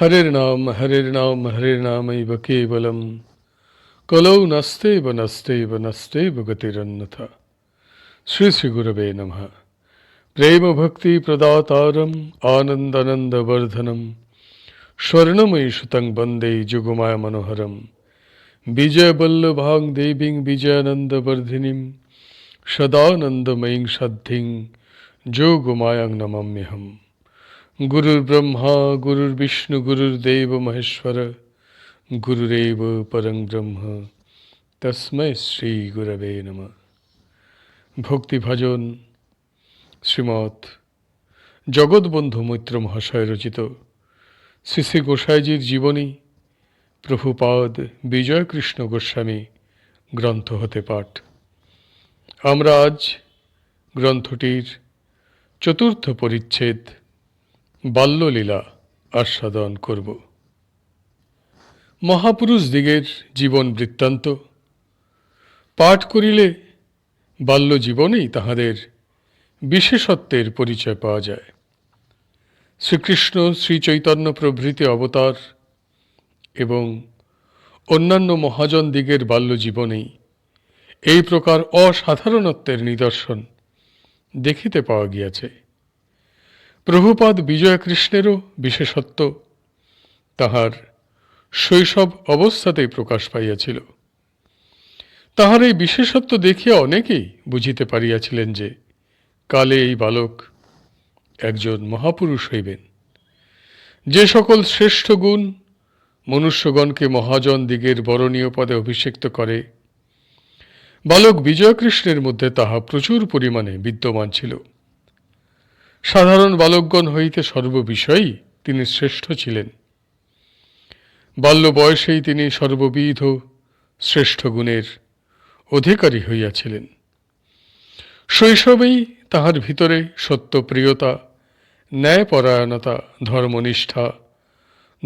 हरिर्नाम हरिर्नाम हरिर्नामैव केवलं कलौ नस्तेव नस्तेव नस्तेव गतिरन्नथ। श्री श्री गुरवे नमः। प्रेमभक्तिप्रदातारम् आनन्दनन्दवर्धनं स्वर्णमयी सुतं वंदे जुगुमायमनोहरं विजयवल्लभां देवीं विजयानन्दवर्धिनीं सदानन्दमयीं सद्धिं जोगुमायां नमाम्यहम्। গুরুর ব্রহ্মা গুরুর বিষ্ণু গুরুর দেব মহেশ্বর গুরুরেব পরং ব্রহ্ম তস্মৈ শ্রী গুরবে নম ভক্তিভজন শ্রীমৎ জগৎবন্ধু মৈত্র মহাশয় রচিত শ্রী শ্রী গোসাইজির জীবনী, প্রভুপাদ বিজয়কৃষ্ণ গোস্বামী গ্রন্থ হতে পাঠ। আমরা আজ গ্রন্থটির চতুর্থ পরিচ্ছেদ বাল্যলীলা আস্বাদন করব। মহাপুরুষ দিগের জীবন বৃত্তান্ত। পাঠ করিলে বাল্য জীবনেই তাহাদের বিশেষত্বের পরিচয় পাওয়া যায়। শ্রীকৃষ্ণ শ্রীচৈতন্য প্রভৃতি অবতার এবং অন্যান্য মহাজন দিগের বাল্য জীবনেই এই প্রকার অসাধারণত্বের নিদর্শন দেখিতে পাওয়া গিয়াছে। প্রভুপাদ বিজয় কৃষ্ণেরও বিশেষত্ব। তাহার শৈশব অবস্থাতেই প্রকাশ পাইয়াছিল। তাহার এই বিশেষত্ব দেখিয়া অনেকেই বুঝিতে পারিয়াছিলেন যে, কালে এই বালক একজন মহাপুরুষ হইবেন। যে সকল শ্রেষ্ঠ গুণ মনুষ্যগণকে মহাজন দিগের বরণীয় পদে অভিষিক্ত করে, বালক বিজয়কৃষ্ণের মধ্যে তাহা প্রচুর পরিমাণে বিদ্যমান ছিল। সাধারণ বালকগণ হইতে সর্ববিষয়েই তিনি শ্রেষ্ঠ ছিলেন। বাল্য বয়সেই তিনি সর্ববিধ শ্রেষ্ঠ গুণের অধিকারী হইয়াছিলেন। শৈশবেই তাহার ভিতরে সত্যপ্রিয়তা, ন্যায়পরায়ণতা, ধর্মনিষ্ঠা,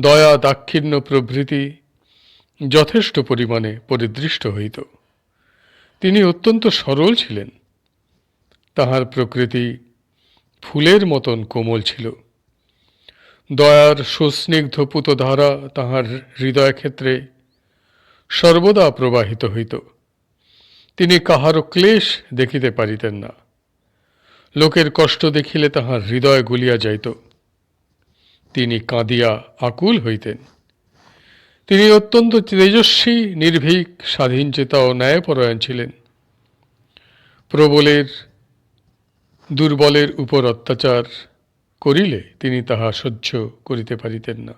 দয়া দাক্ষিণ্য প্রভৃতি যথেষ্ট পরিমাণে পরিদৃষ্ট হইত। তিনি অত্যন্ত সরল ছিলেন। তাহার প্রকৃতি ফুলের মতন কোমল ছিল। দয়ার সুস্নিগ্ধ পুতধারা তাহার হৃদয় ক্ষেত্রে সর্বদা প্রবাহিত হইত। তিনি কাহারও ক্লেশ দেখিতে পারিতেন না। লোকের কষ্ট দেখিলে তাহার হৃদয় গুলিয়া যাইত। তিনি কাঁদিয়া আকুল হইতেন। তিনি অত্যন্ত তেজস্বী, নির্ভীক, স্বাধীনচেতা ও ন্যায়পরায়ণ ছিলেন। প্রবলের দুর্বলের উপর অত্যাচার করিলে তিনি তাহা সহ্য করিতে পারিতেন না।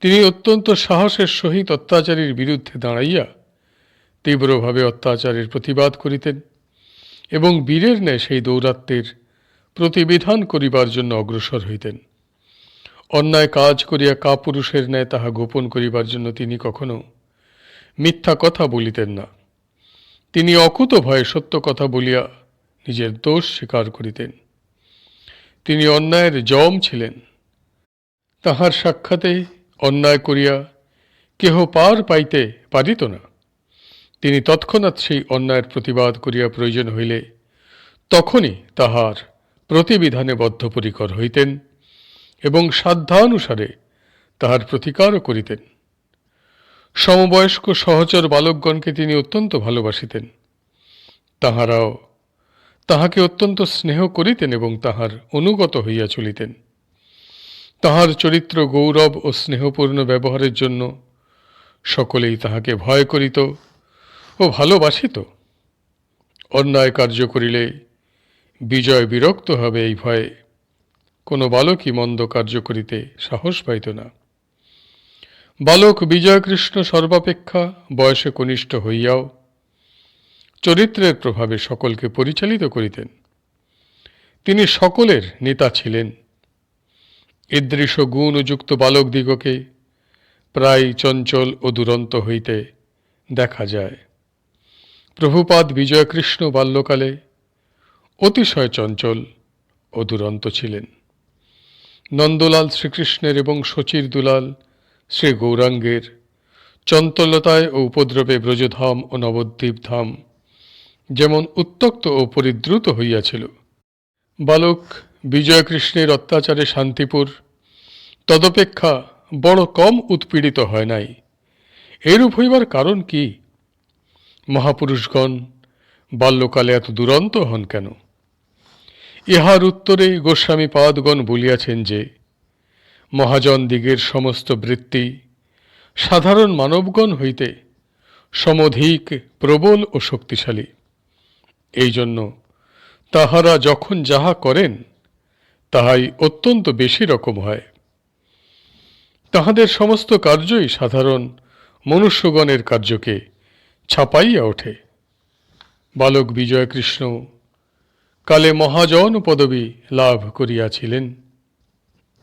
তিনি অত্যন্ত সাহসের সহিত অত্যাচারীর বিরুদ্ধে দাঁড়াইয়া তীব্রভাবে অত্যাচারের প্রতিবাদ করিতেন এবং বীরের ন্যায় সেই দৌরাত্মের প্রতিবিধান করিবার জন্য অগ্রসর হইতেন। অন্যায় কাজ করিয়া কাপুরুষের ন্যায় তাহা গোপন করিবার জন্য তিনি কখনো মিথ্যা কথা বলিতেন না। তিনি অকুত ভয়ে সত্য কথা বলিয়া নিজের দোষ স্বীকার করিতেন। তিনি অন্যায়ের জম ছিলেন। তাহার সাক্ষাতে অন্যায় করিয়া কেহ পার পাইতে পারিত না। তিনি তৎক্ষণাৎ সেই অন্যায়ের প্রতিবাদ করিয়া প্রয়োজন হইলে তখনই তাহার প্রতিবিধানে বদ্ধপরিকর হইতেন এবং সাধ্যানুসারে তাহার প্রতিকারও করিতেন। সমবয়স্ক সহচর বালকগণকে তিনি অত্যন্ত ভালোবাসিতেন। তাহারাও তাহাকে অত্যন্ত স্নেহ করিতেন এবং তাহার অনুগত হইয়া চলিতেন। তাহার চরিত্র গৌরব ও স্নেহপূর্ণ ব্যবহারের জন্য সকলেই তাহাকে ভয় করিত ও ভালোবাসিত। অন্যায় কার্য করিলে বিজয় বিরক্ত হবে এই ভয়ে কোনো বালকই মন্দ কার্য করিতে সাহস পাইত না। বালক বিজয়কৃষ্ণ সর্বাপেক্ষা বয়সে কনিষ্ঠ হইয়াও চরিত্রের প্রভাবে সকলকে পরিচালিত করিতেন। তিনি সকলের নেতা ছিলেন। ঈদৃশ গুণযুক্ত বালকদিগকে প্রায় চঞ্চল ও দুরন্ত হইতে দেখা যায়। প্রভুপাদ বিজয়কৃষ্ণ বাল্যকালে অতিশয় চঞ্চল ও দুরন্ত ছিলেন। নন্দলাল শ্রীকৃষ্ণের এবং শচীর দুলাল শ্রী গৌরাঙ্গের চঞ্চলতায় ও উপদ্রবে ব্রজধাম ও নবদ্বীপ ধাম যেমন উত্তক্ত ও পরিদ্রুত হইয়াছিল। বালক বিজয়কৃষ্ণের অত্যাচারে শান্তিপুর, তদপেক্ষা বড় কম উৎপীড়িত হয় নাই। এরূপ হইবার কারণ কি? মহাপুরুষগণ, বাল্যকালে এত দুরন্ত হন কেন? ইহার উত্তরে গোস্বামী পাদগণ বলিয়াছেন যে, মহাজন দিগের সমস্ত বৃত্তি সাধারণ মানবগণ হইতে সমধিক প্রবল ও শক্তিশালী। এই জন্য তাহারা যখন যাহা করেন, তাহাই অত্যন্ত বেশি রকম হয়। তাহাদের সমস্ত কার্যই সাধারণ মনুষ্যগণের কার্যকে ছাপাইয়া ওঠে। বালক বিজয়কৃষ্ণ, কালে মহাজন পদবী লাভ করিয়াছিলেন।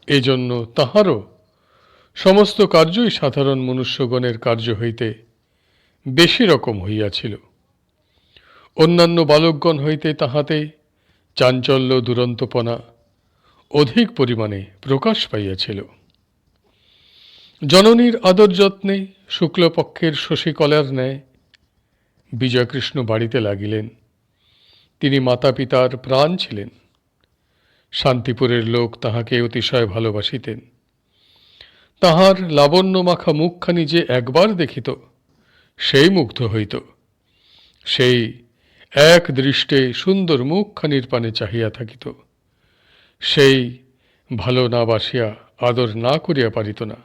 এজন্য তাহারও সমস্ত কার্যই সাধারণ মনুষ্যগণের কার্য হইতে বেশি রকম হইয়াছিল। অন্যান্য বালকগণ হইতে তাহাতে চাঞ্চল্য, দুরন্তপনা অধিক পরিমাণে প্রকাশ পাইয়াছিল। জননীর আদর যত্নে শুক্লপক্ষের শশীকলার ন্যায় বিজয়কৃষ্ণ বাড়িতে লাগিলেন। তিনি মাতা পিতার প্রাণ ছিলেন। শান্তিপুরের লোক তাহাকে অতিশয় ভালোবাসিতেন। তাহার লাবণ্য মাখা মুখখানি যে একবার দেখিত, সেই মুগ্ধ হইত। সেই এক দৃষ্টে সুন্দর মুখখানির পানে চাহিয়া থাকিত। সেই ভালো না বাসিয়া আদর না করিয়া পারিত না।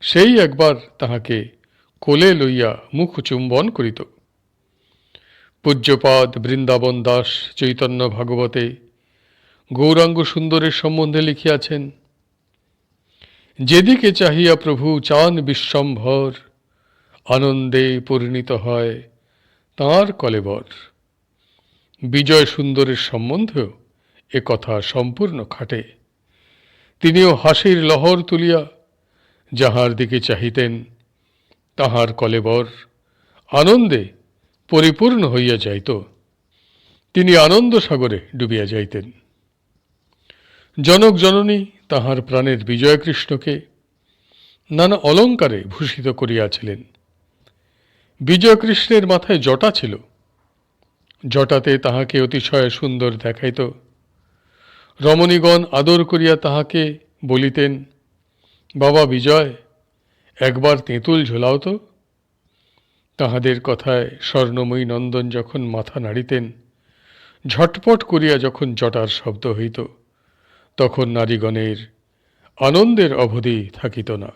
সেই একবার তাহাকে কোলে লইয়া মুখ চুম্বন করিত। পূজ্যপাদ বৃন্দাবন দাস চৈতন্য ভাগবতে গৌরাঙ্গ সুন্দরের সম্বন্ধে লিখিয়াছেন, যেদিকে চাহিয়া প্রভু চান বিশ্বম্ভর, আনন্দে পরিণীত হয় তাঁর কলেবর। বিজয় সুন্দরের সম্বন্ধেও এ কথা সম্পূর্ণ খাটে। তিনিও হাসির লহর তুলিয়া যাহার দিকে চাহিতেন, তাহার কলেবর আনন্দে পরিপূর্ণ হইয়া যাইত। তিনি আনন্দ সাগরে ডুবিয়া যাইতেন। জনক জননী তাহার প্রাণের বিজয়কৃষ্ণকে নানা অলঙ্কারে ভূষিত করিয়াছিলেন। বিজয়কৃষ্ণের মাথায় জটা ছিল। জটাতে তাহাকে অতিশয় সুন্দর দেখাইত। রমণীগণ আদর করিয়া তাহাকে বলিতেন, বাবা বিজয়, একবার তেঁতুল ঝোলাও তো। তাহাদের কথায় স্বর্ণময়ী নন্দন যখন মাথা নাড়িতেন, ঝটপট করিয়া যখন জটার শব্দ হইত, তখন নারীগণের আনন্দের অবধি থাকিত না।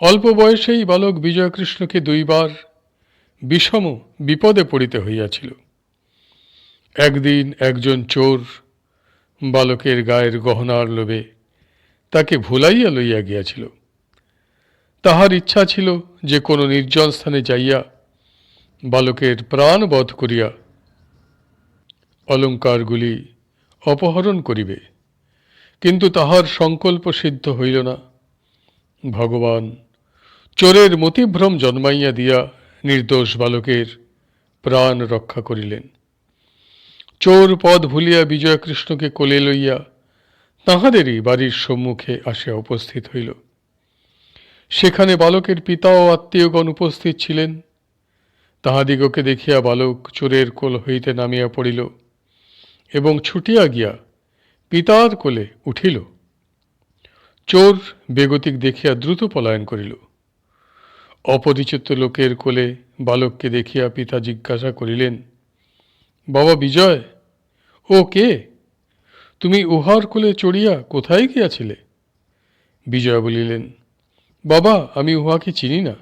অল্প বয়সেই বালক বিজয়কৃষ্ণকে দুইবার বিষম বিপদে পড়িতে হইয়াছিল। একদিন একজন চোর বালকের গায়ের গহনার লোভে তাকে ভুলাইয়া লইয়া গিয়াছিল। তাহার ইচ্ছা ছিল যে কোনো নির্জন স্থানে যাইয়া বালকের প্রাণ বধ করিয়া অলঙ্কারগুলি অপহরণ করিবে। কিন্তু তাহার সংকল্প সিদ্ধ হইল না। ভগবান চোরের মতিভ্রম জন্মাইয়া দিয়া নির্দোষ বালকের প্রাণ রক্ষা করিলেন। চোর পদ ভুলিয়া বিজয়কৃষ্ণকে কোলে লইয়া তাহাদেরই বাড়ির সম্মুখে আসিয়া উপস্থিত হইল। সেখানে বালকের পিতা ও আত্মীয়গণ উপস্থিত ছিলেন। তাহাদিগকে দেখিয়া বালক চোরের কোল হইতে নামিয়া পড়িল এবং ছুটিয়া গিয়া পিতার কোলে উঠিল। চোর বেগতিক দেখিয়া দ্রুত পলায়ন করিল। অপরিচিত লোকের কোলে বালককে দেখিয়া পিতা জিজ্ঞাসা করিলেন, বাবা বিজয়, ও কে? তুমি উহার কোলে চড়িয়া কোথায় গিয়াছিলে? বিজয় বলিলেন, বাবা, আমি উহাকে চিনি না।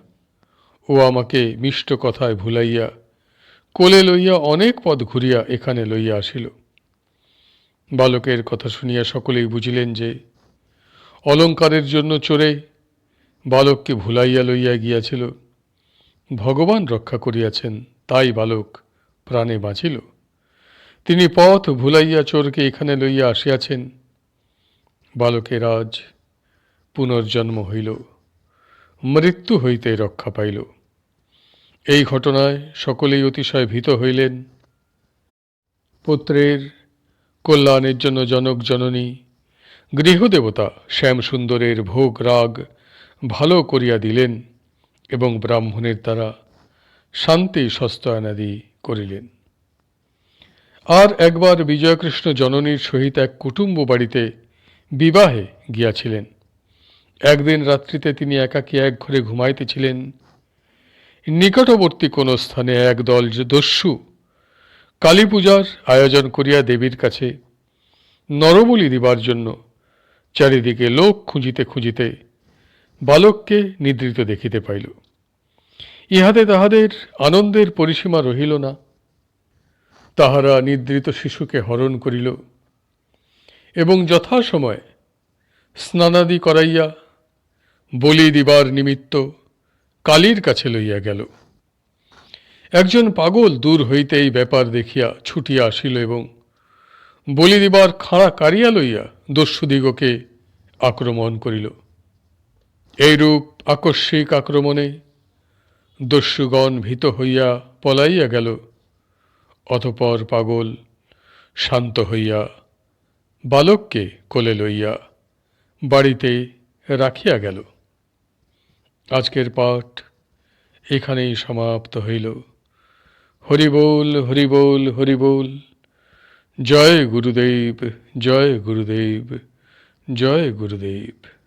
ও আমাকে মিষ্ট কথায় ভুলাইয়া, কোলে লইয়া অনেক পথ ঘুরিয়া এখানে লইয়া আসিল। বালকের কথা শুনিয়া সকলেই বুঝিলেন যে, অলঙ্কারের জন্য চোরে বালককে ভুলাইয়া লইয়া গিয়াছিল। ভগবান রক্ষা করিয়াছেন, তাই বালক প্রাণে বাঁচিল। তিনি পথ ভুলাইয়া চোরকে এখানে লইয়া আসিয়াছেন। বালকের আজ পুনর্জন্ম হইল, মৃত্যু হইতে রক্ষা পাইল। এই ঘটনায় সকলেই অতিশয় ভীত হইলেন। পুত্রের কল্যাণের জন্য জনক জননী, গৃহদেবতা শ্যামসুন্দরের ভোগ রাগ ভালো করিয়া দিলেন এবং ব্রাহ্মণের দ্বারা শান্তি সস্তায়নাদি করিলেন। আর একবার বিজয়কৃষ্ণ জননীর সহিত এক কুটুম্ব বাড়িতে বিবাহে গিয়াছিলেন। একদিন রাত্রিতে তিনি একাকী এক ঘরে ঘুমাইতেছিলেন। নিকটবর্তী কোন স্থানে একদল যে দস্যু কালী পূজার আয়োজন করিয়া দেবীর কাছে নরবলি দিবার জন্য চারিদিকে লোক খুঁজিতে খুঁজিতে বালককে নিদ্রিত দেখিতে পাইল। ইহাতে তাহাদের আনন্দের পরিসীমা রহিল না। তাহারা নিদ্রিত শিশুকে হরণ করিল এবং যথাসময়ে স্নানাদি করাইয়া বলি দিবার নিমিত্ত কালীর কাছে লইয়া গেল। একজন পাগল দূর হইতে এই ব্যাপার দেখিয়া ছুটিয়া আসিল এবং বলি দিবার খাড়া কারিয়া লইয়া দস্যুদিগকে আক্রমণ করিল। এইরূপ আকস্মিক আক্রমণে দস্যুগণ ভীত হইয়া পলাইয়া গেল, অতপর পাগল শান্ত হইয়া বালককে কোলে লইয়া বাড়িতে রাখিয়া গেল। আজকের পাঠ এখানেই সমাপ্ত হইল। হরিবোল হরিবোল হরিবোল, জয় গুরুদেব জয় গুরুদেব জয় গুরুদেব।